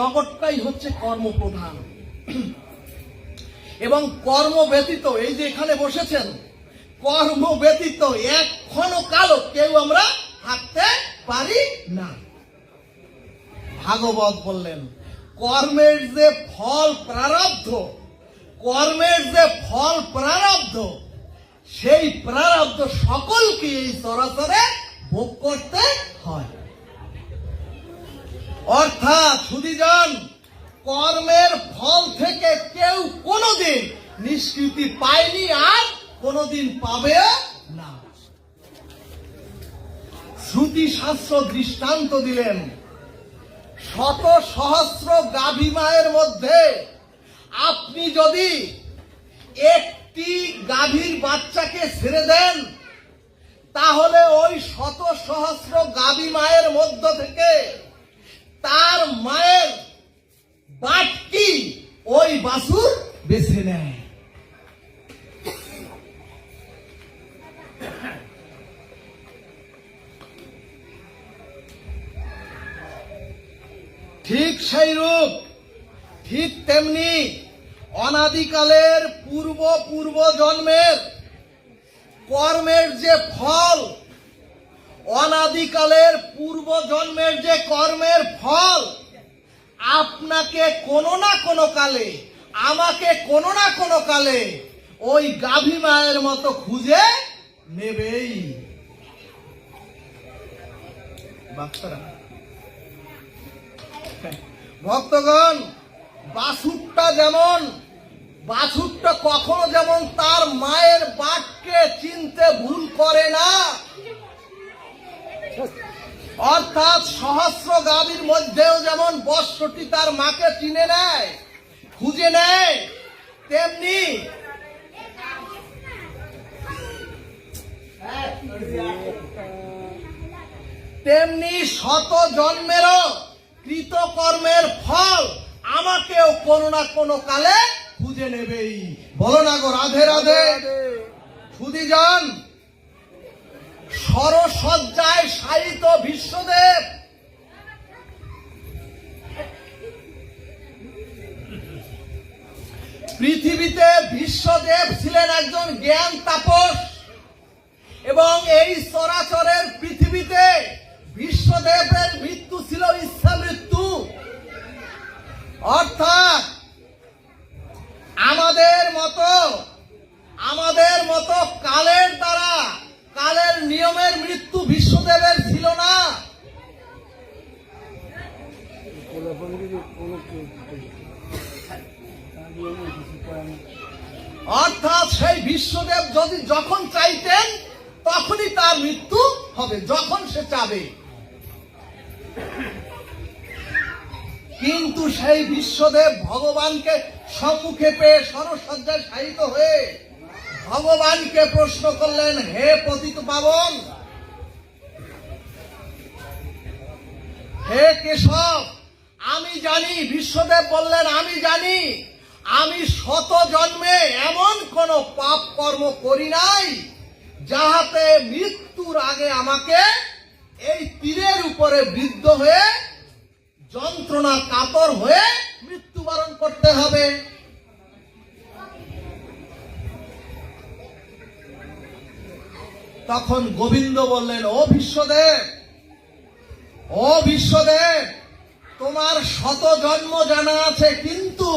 জগৎটাই হচ্ছে কর্মপ্রধান। এবং কর্ম ব্যতীত, এই যে এখানে বসেছেন, কর্ম ব্যতীত এখনও কালো, কেউ আমরা থাকতে পারি না। ভাগবত বললেন, কর্মের যে ফল প্রারব্ধ, কর্মের যে ফল প্রারব্ধ, সেই প্রারব্ধ সকলকে এই চরাচরে ভোগ করতে হয়। অর্থাৎ সুদীজন, কর্মের ফল থেকে কেউ কোনোদিন নিষ্কৃতি পায়নি আর কোনোদিন পাবে না। শ্রুতি শাস্ত্র দৃষ্টান্ত দিলেন, শত সহস্র গাভী মায়ের মধ্যে আপনি যদি একটি গাভীর বাচ্চাকে ছেড়ে দেন, তাহলে ওই শত সহস্র গাভী মায়ের মধ্য থেকে তার মায়ের বাটকি ওই বাসুর বেছে নেয়। ঠিক সেই রূপ, ঠিক তেমনি অনাদিকালের পূর্ব পূর্ব জন্মের কর্মের যে ফল অনাদিকালের পূর্ব জন্মের যে কর্মের ফল, আপনাকে কোনো না কোনো কালে, আমাকে কোনো না কোনো কালে ওই গাভী মায়ের মতো খুঁজে নেবেই। ভক্তগণ, বাছুরটা যেমন, বাছুরটা কখনো যেমন তার মায়ের বাটকে চিনতে ভুল করে না অর্থাৎ সহস্র গাভীর মধ্যেও যেমন বৎসটি তার মাকে চিনে নেয়, খুঁজে নেয়, তেমনি তেমনি শত জন্মেরও কৃতকর্মের ফল আমাকেও কোনো না কোনো কালে খুঁজে নেবেই। বলো না গো, রাধে রাধে। সুদি যান সরসজ্জায় বিশ্বদেব। পৃথিবীতে বিশ্বদেব ছিলেন একজন জ্ঞান তাপস। এবং এই চরাচরের পৃথিবীতে বিশ্বদেবের মৃত্যু ছিল ইচ্ছা মৃত্যু। অর্থাৎ আমাদের মতো আমাদের মতো কালের দ্বারা কালের নিয়মের মৃত্যু বিশ্বদেবের ছিল না। অর্থাৎ সেই বিশ্বদেব যদি যখন চাইতেন, তখনই তার মৃত্যু হবে, যখন সে চাবে। কিন্তু সেই বিশ্বদেব ভগবানকে সম্মুখে পেয়ে সরসজ্জায় শায়িত হয়ে ভগবানকে প্রশ্ন করলেন, হে পতিত পাবন, হে কেশব, আমি জানি, বিশ্বদেব বললেন, আমি জানি, আমি শত জন্মে এমন কোন পাপ কর্ম করি নাই, যাহাতে মৃত্যুর আগে আমাকে এই তীরের উপরে বৃদ্ধ হয়ে যন্ত্রণা কাতর হয়ে মৃত্যুবরণ করতে হবে। তখন গোবিন্দ বললেন, ও বিশ্বদেব ও বিশ্বদেব, তোমার শত জন্ম জানা আছে, কিন্তু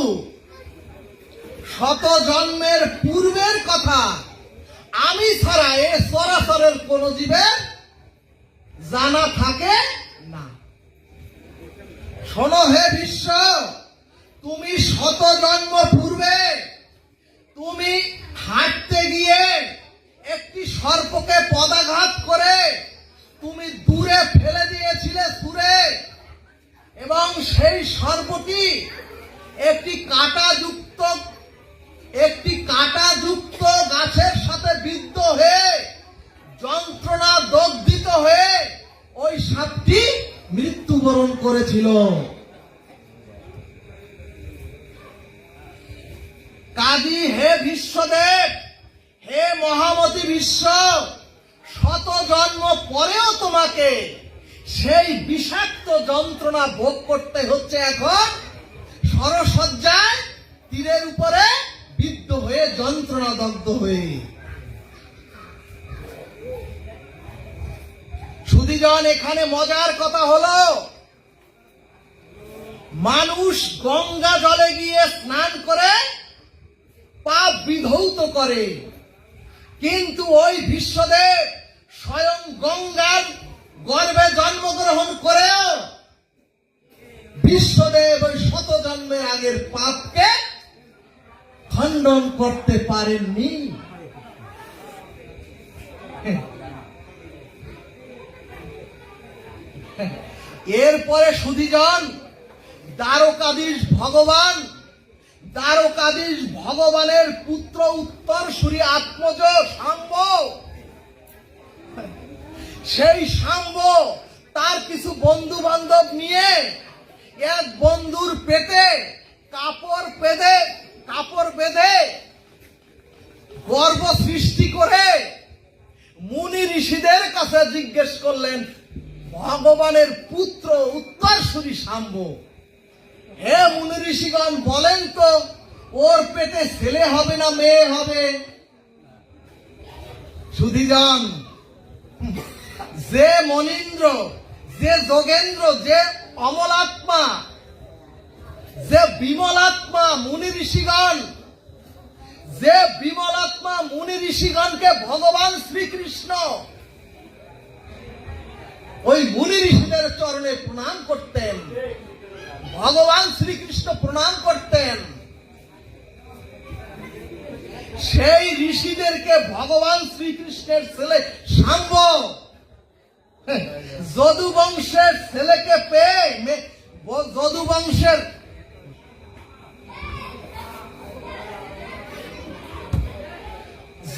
শত জন্মের পূর্বের কথা আমি ছাড়া এ সরাসরের কোন জীবের জানা থাকে না। শোনো হে বিশ্ব, তুমি শত জন্ম পূর্বে তুমি হাঁটতে গিয়ে একটি সর্পকে পদাঘাত করে তুমি দূরে ফেলে দিয়েছিলে সুরে। এবং সেই সর্পটি একটি কাঁটাযুক্ত একটি কাঁটাযুক্ত গাছের সাথে বিদ্ধ হয়ে যন্ত্রণা দগ্ধিত হয়ে ওই সাপটি মৃত্যুবরণ করেছিল। কাজী হে বিশ্বদেব বিশ্ব, শত জন্ম পরেও তোমাকে সেই বিষাক্ত যন্ত্রণা ভোগ করতে হচ্ছে এখন। সরসজ্জায় তীরের উপরে বিদ্ধ হয়ে যন্ত্রণা দগ্ধ হয়ে। সুদীজন, এখানে মজার কথা হলো, মানুষ গঙ্গা জলে গিয়ে স্নান করে পাপ বিধৌত করে। কিন্তু ওই বিশ্বদেব স্বয়ং গঙ্গার গর্ভে জন্মগ্রহণ করেও বিশ্বদেব ওই শত জন্মের আগের পাপকে খণ্ডন করতে পারেননি। এরপরে সুধিজন দ্বারকাধীশ ভগবান দ্বারকাধীশ ভগবানের পুত্র উত্তর সূরি আত্মজ সাম্ব সেই সাম্ব তার কিছু বন্ধু বান্ধব নিয়ে এক বন্ধুর পেটে কাপড় বেঁধে কাপড় বেঁধে গর্ভ সৃষ্টি করে মুনি ঋষিদের কাছে জিজ্ঞেস করলেন, ভগবানের পুত্র উত্তরসূরি সাম্ব হে মুনি ঋষিগণ বলেন তো, ওর পেটে ছেলে হবে না মেয়ে হবে? সুধিজন, যে মনীন্দ্র, যে যোগেন্দ্র, যে অমলাত্মা, যে বিমলাত্মা মুনি ঋষিগণ যে বিমলাত্মা মুনি ঋষিগণকে ভগবান শ্রীকৃষ্ণ, ওই মুনি ঋষিদের চরণে প্রণাম করতেন। ভগবান শ্রীকৃষ্ণ প্রণাম করতেন। সেই ঋষিদেরকে ভগবান শ্রীকৃষ্ণের ছেলে সাম্ব। যদু বংশের ছেলেকে পেয়ে যদু বংশের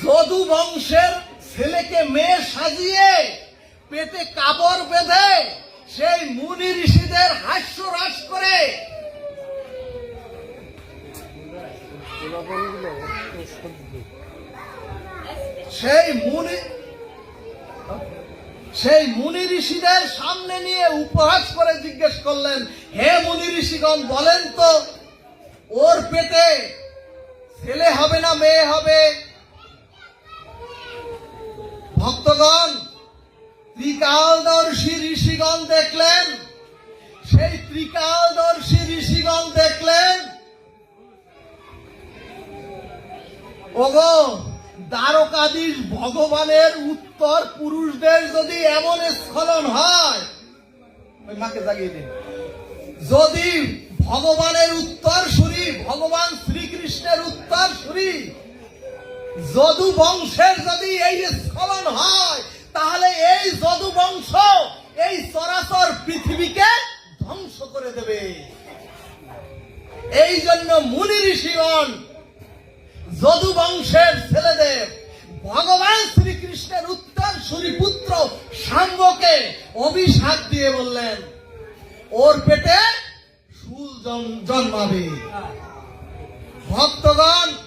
যদু বংশের ছেলেকে মেয়ে সাজিয়ে পেটে কাপড় বেঁধে সেই মুনি ঋষিদের হাস্যরাস করে। সেই মুনি সেই মুনি ঋষিদের সামনে নিয়ে উপহাস করে জিজ্ঞেস করলেন, হে মুনি ঋষিগণ, বলেন তো, ওর পেটে ছেলে হবে না মেয়ে হবে? ভক্তগণ ত্রিকালদর্শী ঋষিগণ দেখলেন। সেই ত্রিকালদর্শী ঋষিগণ দেখলেন। ওগো, দ্বারকাধীশ ভগবানের উত্তর পুরুষদের যদি এমন স্খলন হয় মাকে জাগিয়ে দিন। যদি ভগবানের উত্তর সুরি ভগবান শ্রীকৃষ্ণের উত্তর সুরি যদু বংশের যদি এই স্খলন হয় তাহলে এই যদু বংশ এই চরাচর পৃথিবীকে ধ্বংস করে দেবে। এই জন্য মুনি ঋষিগণ যদু বংশের ছেলেদের, ভগবান শ্রীকৃষ্ণের উত্তর সুরিপুত্র সাম্বকে অভিশাপ দিয়ে বললেন, ওর পেটে জন্ম- জন্মাবে। ভক্তগণ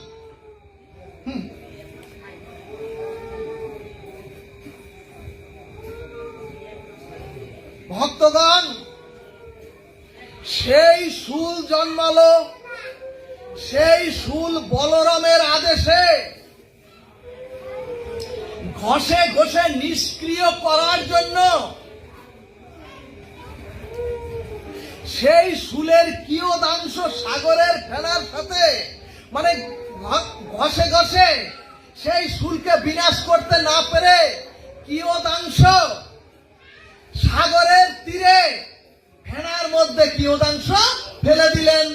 ভক্তগণ, সেই শুল জন্মালো, সেই শুল বলরামের আদেশে ঘষে ঘষে নিষ্ক্রিয় করার জন্য সেই শুলের কিয়দাংশ সাগরের ফেনার সাথে মানে ঘষে ঘষে সেই শুলকে বিনাশ করতে না পেরে কিয়দাংশ সাগরের তীরে ফেনার মধ্যে কিয়দাংশ ফেলে দিলেন?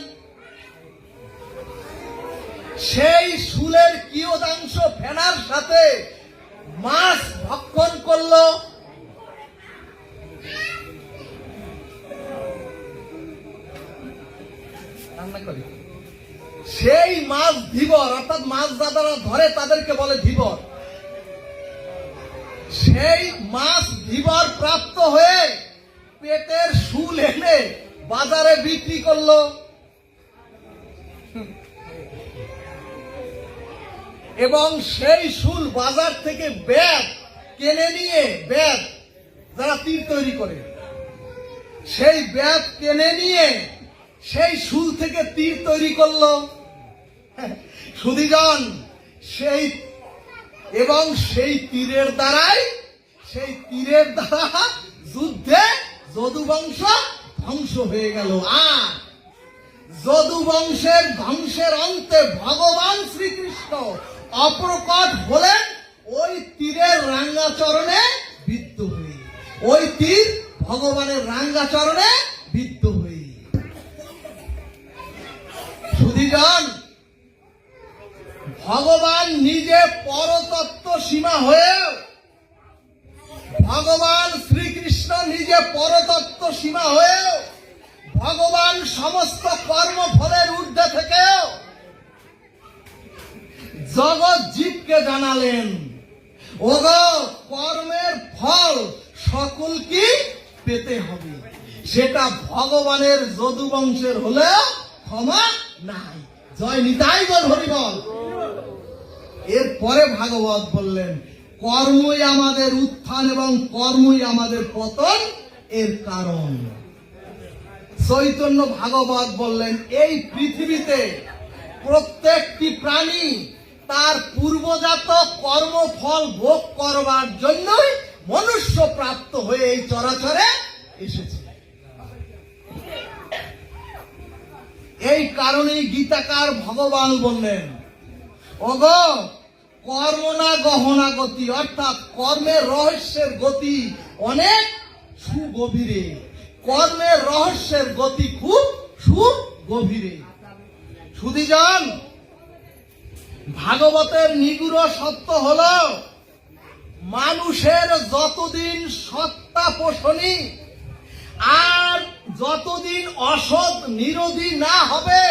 সেই শুলের কিয়দাংশ ফেনার সাথে মাছ ভক্ষণ করল? সেই মাছ ধীবর অর্থাৎ মাছ দাদারা ধরে তাদেরকে বলে ধীবর সেই মাছ ধীবর প্রাপ্ত হয়ে বাজারে বিক্রি করল। এবং সেই শুল বাজার থেকে ব্যাগ কেনে নিয়ে ব্যাগ যারা তীর তৈরি করে, সেই ব্যাগ কেনে নিয়ে সেই শুল থেকে তীর তৈরি করল। সুদীজন সেই এবং সেই তীরের দ্বারাই, সেই তীরের দ্বারা যুদ্ধে যদু বংশ ধ্বংস হয়ে গেল। আর যদু বংশের ধ্বংসের অন্তে ভগবান শ্রীকৃষ্ণ অপ্রকট হলেন, ওই তীরের রাঙ্গাচরণে বিদ্ধ হয়ে। ওই তীর ভগবানের রাঙ্গাচরণে বিদ্ধ হয়ে। সুধীজন, ভগবান নিজে পরতত্ত্ব সীমা হয়েও ভগবান শ্রীকৃষ্ণ নিজে পরতত্ত্ব সীমা হয়েও ভগবান সমস্ত কর্মফলের ঊর্ধ্বে থেকেও জগৎ জীবকে জানালেন। ওগ, কর্মের ফল সকল কি পেতে হবে? সেটা ভগবানের যদু বংশের হলেও ক্ষমা নাই। জয় নিতাই বল। হরিবল এরপরে ভাগবত বললেন কর্মই আমাদের উত্থান এবং কর্মই আমাদের পতন এর কারণ। চৈতন্য ভাগবত বললেন, এই পৃথিবীতে প্রত্যেকটি প্রাণী তার পূর্বজাত কর্মফল ভোগ করবার জন্যই মনুষ্য প্রাপ্ত হয়ে এই চরাচরে এসেছে। এই কারণেই গীতাকার ভগবান বললেন, ওগো কর্ম না গহনা গতি, অর্থাৎ কর্মের রহস্যের গতি অনেক সুগভীরে। কর্মের রহস্যের গতি খুব সুগভীরে। সুদীজন ভাগবতের নিগুড় সত্য হলো, মানুষের যতদিন সত্তা পোষণী, আর যতদিন অসৎ নিরোধী না হবে,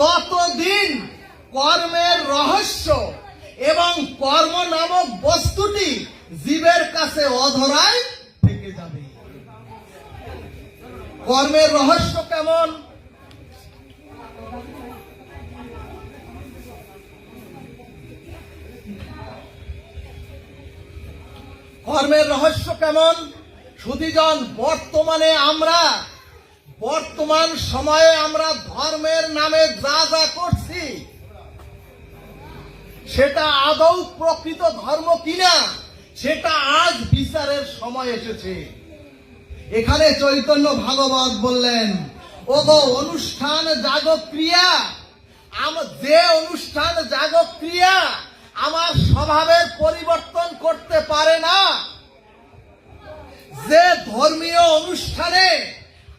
ততদিন কর্মের রহস্য এবং কর্ম নামক বস্তুটি জীবের কাছে অধরায় থেকে যাবে। কর্মের রহস্য কেমন? কর্মের রহস্য কেমন? সুদীজন বর্তমানে আমরা, বর্তমান সময়ে আমরা ধর্মের নামে যা যা করছি সেটা আদৌ প্রকৃত ধর্ম কিনা, সেটা আজ বিচারের সময় এসেছে। এখানে চৈতন্য ভাগবত বললেন ও গো অনুষ্ঠান জাগক ক্রিয়া আম- যে অনুষ্ঠান জাগক ক্রিয়া আমার স্বভাবের পরিবর্তন করতে পারে না। যে ধর্মীয় অনুষ্ঠানে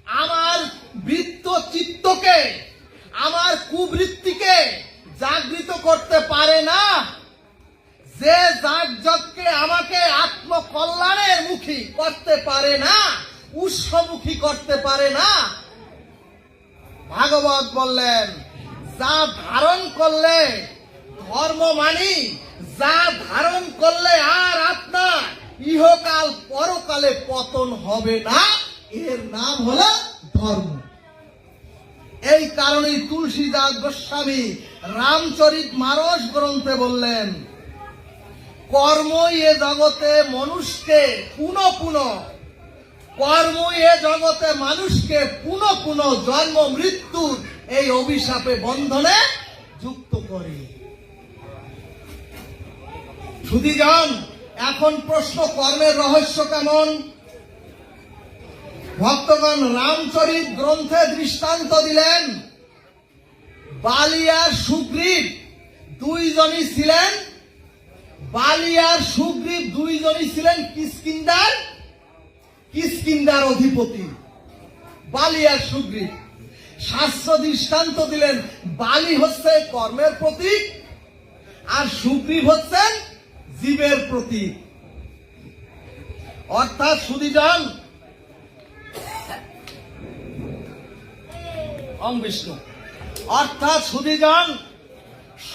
আমার বৃত্ত চিত্তকে, আমার কুবৃত্তিকে জাগৃত করতে পারে না, যে যাগযজ্ঞে আমাকে আত্মকল্যাণের মুখী করতে পারে না, উৎসমুখী করতে পারে না। ভাগবত বললেন, যা ধারণ করলে ধর্ম মানি, যা ধারণ করলে আর আপনার ইহকাল পরকালে পতন হবে না। এর নাম হলো ধর্ম। এই কারণেই তুলসীদাস গোস্বামী রামচরিত মানস গ্রন্থে বললেন কর্ম এ জগতে মানুষকে পুনঃ পুনঃ কর্ম এ জগতে মানুষকে পুনঃ পুনঃ জন্ম, মৃত্যুর এই অভিশাপে বন্ধনে যুক্ত করে। সুদীজন এখন প্রশ্ন কর্মের রহস্য কেমন? ভক্তগণ, রামচরিত গ্রন্থে দৃষ্টান্ত দিলেন। বালিয়ার সুগ্রীব দুইজনই ছিলেন। বালিয়ার সুগ্রীব দুইজনই ছিলেন কিসকিন্দার কিসকিন্দার অধিপতি। বালিয়ার সুগ্রীব শাস্ত্র দৃষ্টান্ত দিলেন, বালি হচ্ছে কর্মের প্রতীক আর সুগ্রীব হচ্ছেন জীবের প্রতীক। অর্থাৎ সুদীজন অং বিষ্ণু। অর্থাৎ সুদীজন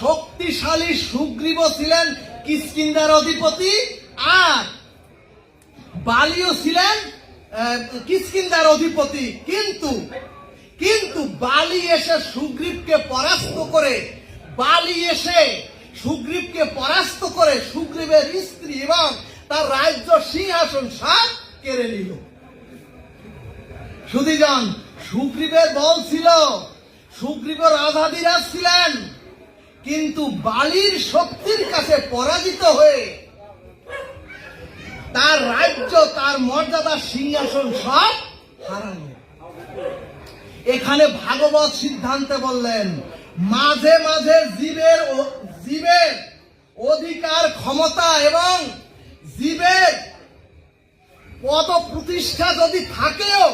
শক্তিশালী সুগ্রীব ছিলেন কিসকিন্দার অধিপতি আর বালিও ছিলেন কিষ্কিন্দার অধিপতি। কিন্তু কিন্তু বালি এসে সুগ্রীবকে পরাস্ত করে, বালি এসে সুগ্রীবকে পরাস্ত করে সুগ্রীবের স্ত্রী এবং তার রাজ্য সিংহাসন সব কেড়ে নিল। সুদীজন সুগ্রীবের বল ছিল। সুগ্রীব রাধাদিরাজ ছিলেন। কিন্তু বালির শক্তির কাছে পরাজিত হয়ে তার রাজ্য, তার মর্যাদা সিংহাসন সব হারালো এখানে ভাগবত সিদ্ধান্তে বললেন, মাঝে মাঝে জীবের জীবের অধিকার, ক্ষমতা এবং জীবের পদ প্রতিষ্ঠা যদি থাকেও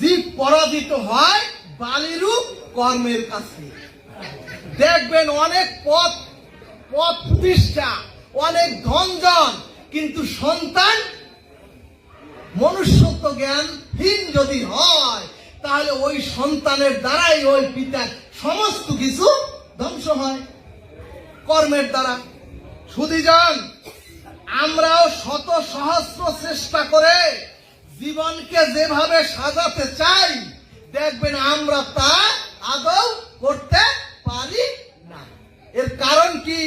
জীব পরাজিত হয় বালিরূপ কর্মের কাছে। দেখবেন অনেক পথ পথ প্রতিষ্ঠা, অনেক ধনজন, কিন্তু সন্তান, মনুষ্যত্ব জ্ঞান জ্ঞানহীন যদি হয়, তাহলে ওই সন্তানের দ্বারাই ওই পিতার সমস্ত কিছু ধ্বংস হয়। কর্মের দ্বারা। সুদীজন আমরাও শত সহস্র চেষ্টা করে জীবনকে যেভাবে সাজাতে চাই, দেখবেন আমরা তা আদৌ করতে পারি না। এর কারণ কি?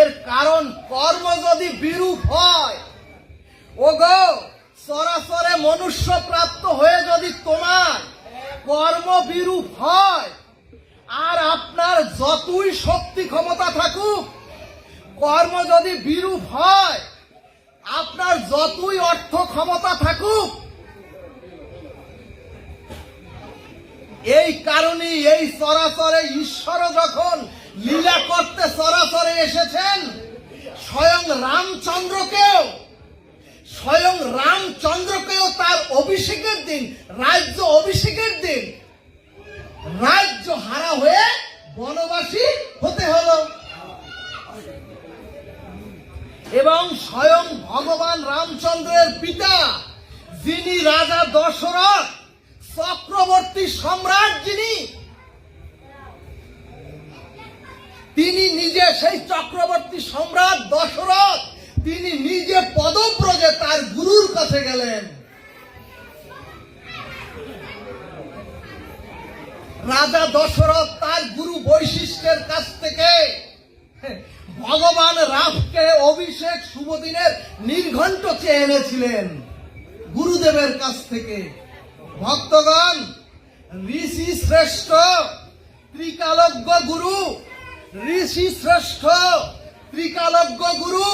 এর কারণ কর্ম যদি বিরূপ হয়, ওগো, সরাসরে মনুষ্য প্রাপ্ত হয়ে যদি তোমার কর্ম বিরূপ হয়, আর আপনার যতই শক্তি ক্ষমতা থাকুক, কর্ম যদি বিরূপ হয় আপনার যতই অর্থ ক্ষমতা থাকুক, এই কারণেই এই সরাসরে ঈশ্বর যখন লীলা করতে সরাসরে এসেছেন, স্বয়ং রামচন্দ্রকেও স্বয়ং রামচন্দ্রকেও তার অভিষেকের দিন, রাজ্য অভিষেকের দিন, রাজ্য হারা হয়ে বনবাসী হতে হলো। এবং স্বয়ং ভগবান রামচন্দ্রের পিতা, যিনি রাজা দশরথ, চক্রবর্তী সম্রাট যিনি, তিনি নিজে সেই চক্রবর্তী সম্রাট দশরথ, তিনি নিজে পদব্রজে তার গুরুর কাছে গেলেন। রাজা দশরথ তার গুরু বৈশিষ্ট্যের কাছ থেকে ভগবান রামকে অভিষেক শুভদিনের নির্ঘণ্ট চেয়ে এনেছিলেন গুরুদেবের কাছ থেকে। ভক্তগণ, ঋষি শ্রেষ্ঠ, ত্রিকালজ্ঞ গুরু, ঋষি শ্রেষ্ঠ, ত্রিকালজ্ঞ গুরু,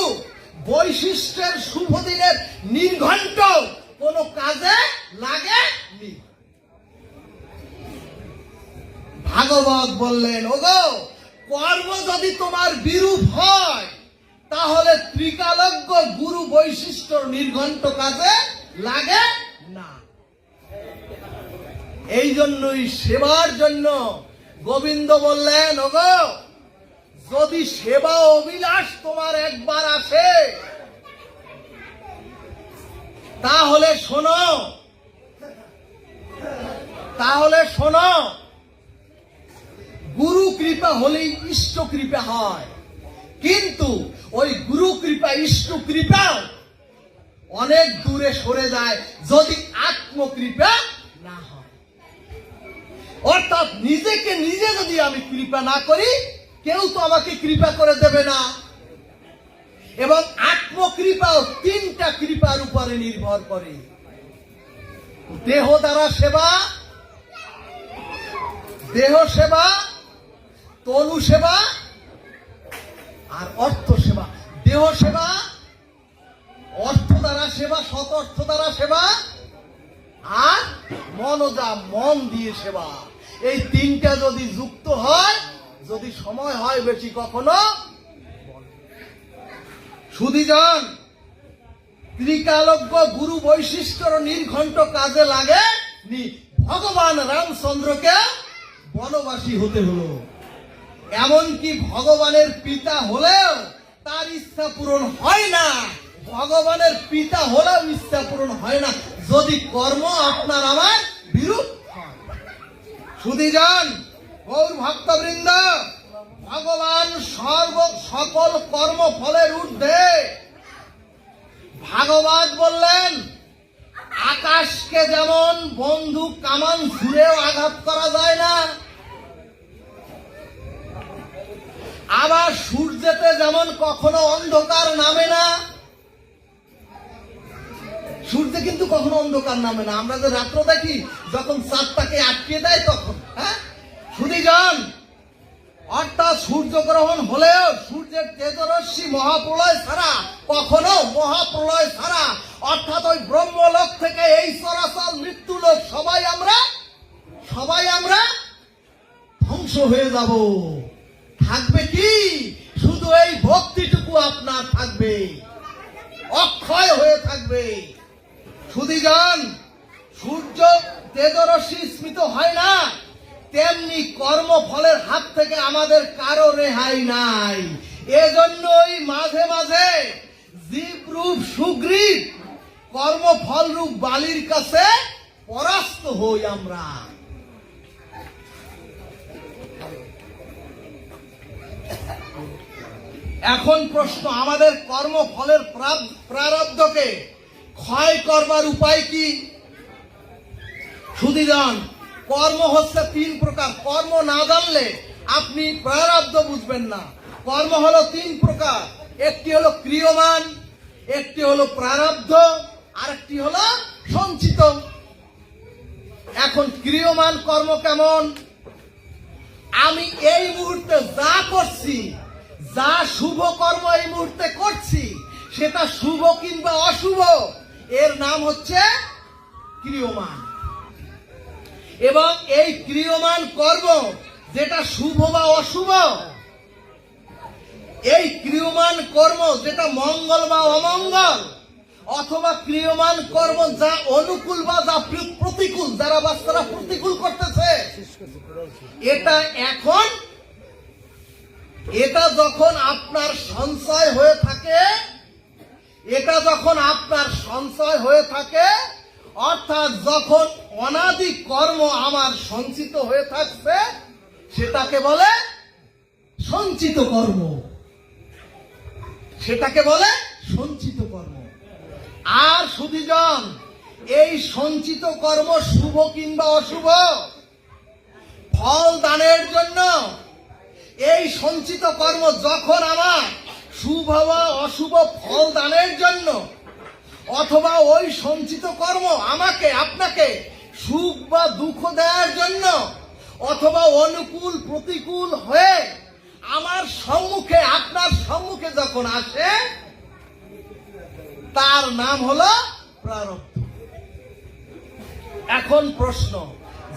বৈশিষ্ট্যের শুভদিনের নির্ঘণ্ট কোনো কাজে লাগেনি। ভাগবত বললেন, ওগো কর্ম যদি তোমার বিরূপ হয়, তাহলে ত্রিকালজ্ঞ গুরু বৈশিষ্ট্য নির্ঘণ্ট কাজে লাগে না। এই জন্যই সেবার জন্য গোবিন্দ বললেন, ওগো, যদি সেবা অভিলাষ তোমার একবার আসে, তাহলে শোনো তাহলে শোনো গুরু কৃপা হলেই ইষ্ট কৃপা হয়। কিন্তু ওই গুরু কৃপা, ইষ্ট কৃপা অনেক দূরে সরে যায় যদি আত্মকৃপা না হয়। অর্থাৎ নিজেকে নিজে যদি আমি কৃপা না করি, কেউ তো আমাকে কৃপা করে দেবে না। এবং আত্মকৃপাও তিনটা কৃপার উপরে নির্ভর করে। দেহ দ্বারা সেবা, দেহ সেবা তনু সেবা আর অর্থ সেবা। দেহ সেবা, অর্থ দ্বারা সেবা, সৎ অর্থ দ্বারা সেবা আর মনজা মন দিয়ে সেবা। এই তিনটা যদি যুক্ত হয়, যদি সময় হয় বেশি কখনো সুদীজন ত্রিকালজ্ঞ গুরু বৈশিষ্ট্যর নির্ঘণ্ট কাজে লাগে নি। ভগবান রামচন্দ্রকে বনবাসী হতে হলো। এমনকি ভগবানের পিতা হলেও তার ইচ্ছা পূরণ হয় না। ভগবানের পিতা হলেও ইচ্ছা পূরণ হয় না। যদি কর্ম আপনার আমার বিরূপ সুদীজন গৌর ভক্তবৃন্দ, ভগবান সর্ব সকল কর্ম ফলের ঊর্ধ্বে। ভাগবত বললেন, আকাশকে যেমন বন্দুক কামান ছুঁড়েও আঘাত করা যায় না আবার সূর্যেতে যেমন কখনো অন্ধকার নামে না, সূর্যে কিন্তু কখনো অন্ধকার নামে না। আমরা যে রাত্র দেখি, যখন চাঁদটাকে আটকে দেয় তখন হ্যাঁ? যান অর্থাৎ সূর্যগ্রহণ হলেও সূর্যের তেজরশ্মি মহাপ্রলয় ছাড়া, কখনো মহাপ্রলয় ছাড়া, অর্থাৎ ওই ব্রহ্মলোক থেকে এই চরাচল মৃত্যু লোক সবাই আমরা সবাই আমরা ধ্বংস হয়ে যাব। থাকবে কি? শুধু এই ভক্তিটুকু আপনার থাকবে। অক্ষয় হয়ে থাকবে। যান সূর্য তেজরশ্মি স্মিত হয় না। তেমনি কর্মফলের হাত থেকে আমাদের কারও রেহাই নাই। এজন্যই মাঝে মাঝে জীব রূপ সুগ্রীব কর্মফল রূপ বালির কাছে পরাস্ত হই আমরা। এখন প্রশ্ন, আমাদের কর্মফলের প্রারব্ধকে ক্ষয় করবার উপায় কি? সুদিদান কর্ম হচ্ছে তিন প্রকার। কর্ম না জানলে আপনি প্রারব্ধ বুঝবেন না। কর্ম হলো তিন প্রকার। একটি হলো ক্রিয়মান, একটি হলো প্রারব্ধ, আরেকটি হলো সঞ্চিত। এখন ক্রিয়মান কর্ম কেমন? আমি এই মুহূর্তে যা করছি, যা শুভ কর্ম এই মুহূর্তে করছি, সেটা শুভ কিংবা অশুভ, এর নাম হচ্ছে ক্রিয়মান। এবং এই ক্রিয়মান কর্ম যেটা শুভ বা অশুভ, এই ক্রিয়মান কর্ম যেটা মঙ্গল বা অমঙ্গল, অথবা ক্রিয়মান কর্ম যা অনুকূল বা যা প্রতিকূল, যারা বাচ্চারা প্রতিকূল এটা এখন, এটা যখন আপনার সঞ্চয় হয়ে থাকে, এটা যখন আপনার সঞ্চয় হয়ে থাকে, অর্থাৎ যখন অনাদি কর্ম আমার সঞ্চিত হয়ে থাকছে, সেটাকে বলে সঞ্চিত কর্ম। সেটাকে বলে সঞ্চিত কর্ম। আর সুদীজন এই সঞ্চিত কর্ম শুভ কিংবা অশুভ? ফল দানের জন্য এই সঞ্চিত কর্ম যখন আমার শুভ বা অশুভ ফল দানের জন্য অথবা ওই সঞ্চিত কর্ম আমাকে, আপনাকে সুখ বা দুঃখ দেওয়ার জন্য অথবা অনুকূল, প্রতিকূল হয়ে আমার সম্মুখে, আপনার সম্মুখে যখন আসে, তার নাম হলো প্রারব্ধ। এখন প্রশ্ন।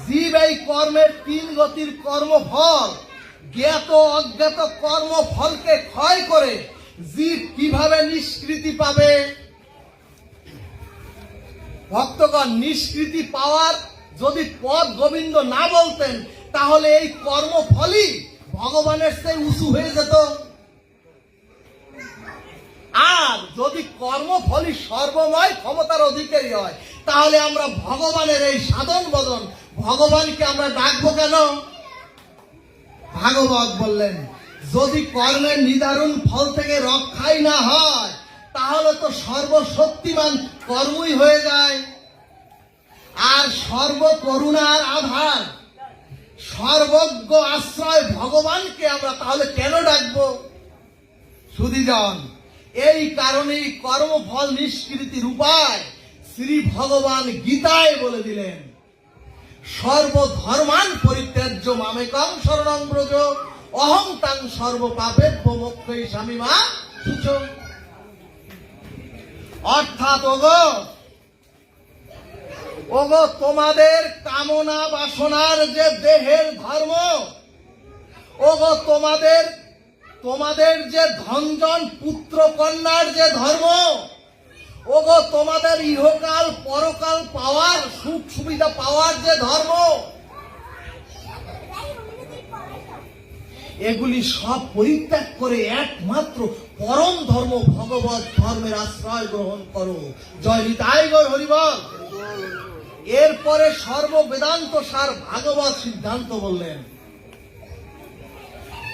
জীব এই কর্মের তিন গতির কর্মফল, জ্ঞাত অজ্ঞাত কর্মফলকে ক্ষয় করে জীব কীভাবে নিষ্কৃতি পাবে? ভক্তগণ, নিষ্কৃতি পাওয়ার যদি পদ গোবিন্দ না বলতেন, তাহলে এই কর্মফলই ভগবানের সেই উঁচু হয়ে যেত। আর যদি কর্মফলই সর্বময় ক্ষমতার অধিকারী হয়, তাহলে আমরা ভগবানের এই সাধন বদন, ভগবানকে আমরা ডাকবো কেন? ভাগবত বললেন, যদি কর্মের নিদারুণ ফল থেকে রক্ষাই না হয়, তাহলে তো সর্বশক্তিমান কর্মই হয়ে যায়। আর সর্বকরুণার আধার, সর্বজ্ঞ আশ্রয় ভগবানকে আমরা তাহলে কেন ডাকবো? সুদীজন এই কারণেই কর্মফল নিষ্কৃতির উপায় শ্রী ভগবান গীতায় বলে দিলেন। সর্বধর্মান পরিত্যাজ্য মামেকং শরণং ব্রজ অহং তাং সর্বপাপে মোক্ষই স্বামী মা অর্থাৎ ওগো ওগো তোমাদের কামনা বাসনার যে দেহের ধর্ম, ওগো তোমাদের তোমাদের যে ধনজন পুত্র কন্যার যে ধর্ম, ওগো তোমাদের ইহকাল পরকাল পাওয়ার, সুখ সুবিধা পাওয়ার যে ধর্ম, এগুলি সব পরিত্যাগ করে একমাত্র পরম ধর্ম ভগবত ধর্মের আশ্রয় গ্রহণ করো। জয় নিতাই গৌর হরিবল। এরপরে সর্ববেদান্ত সার ভাগবত সিদ্ধান্ত বললেন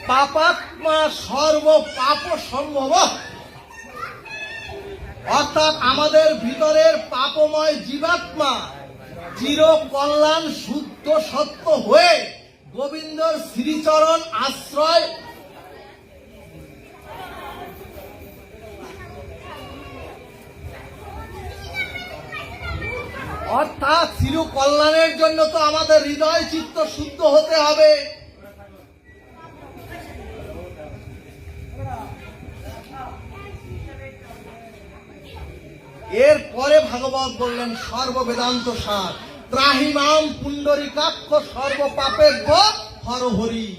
পাপাত্মা সর্ব পাপ সম্ভব অর্থাৎ আমাদের ভিতরের পাপময় জীবাত্মা চির কল্যাণ শুদ্ধ, সত্য হয়ে গোবিন্দর শ্রীচরণ আশ্রয় অর্থাৎ চির কল্যাণের জন্য তো আমাদের হৃদয় চিত্ত শুদ্ধ হতে হবে। এরপরে ভাগবত বললেন, সর্ববেদান্ত সার, ত্রাহিমাম পুণ্ডরিকাক্ষ সর্ব পাপের হরহরি।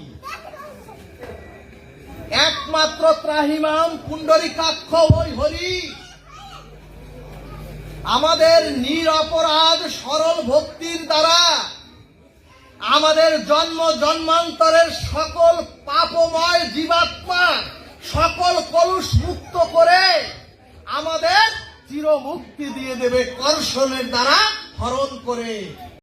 একমাত্র ত্রাহিমাম পুণ্ডরিকাক্ষ ওই হরি। আমাদের নিরপরাধ সরল ভক্তির দ্বারা আমাদের জন্ম জন্মান্তরের সকল পাপময় জীবাত্মা সকল কলুষ মুক্ত করে আমাদের চিরমুক্তি দিয়ে দেবে কর্ষণের দ্বারা হরণ করে।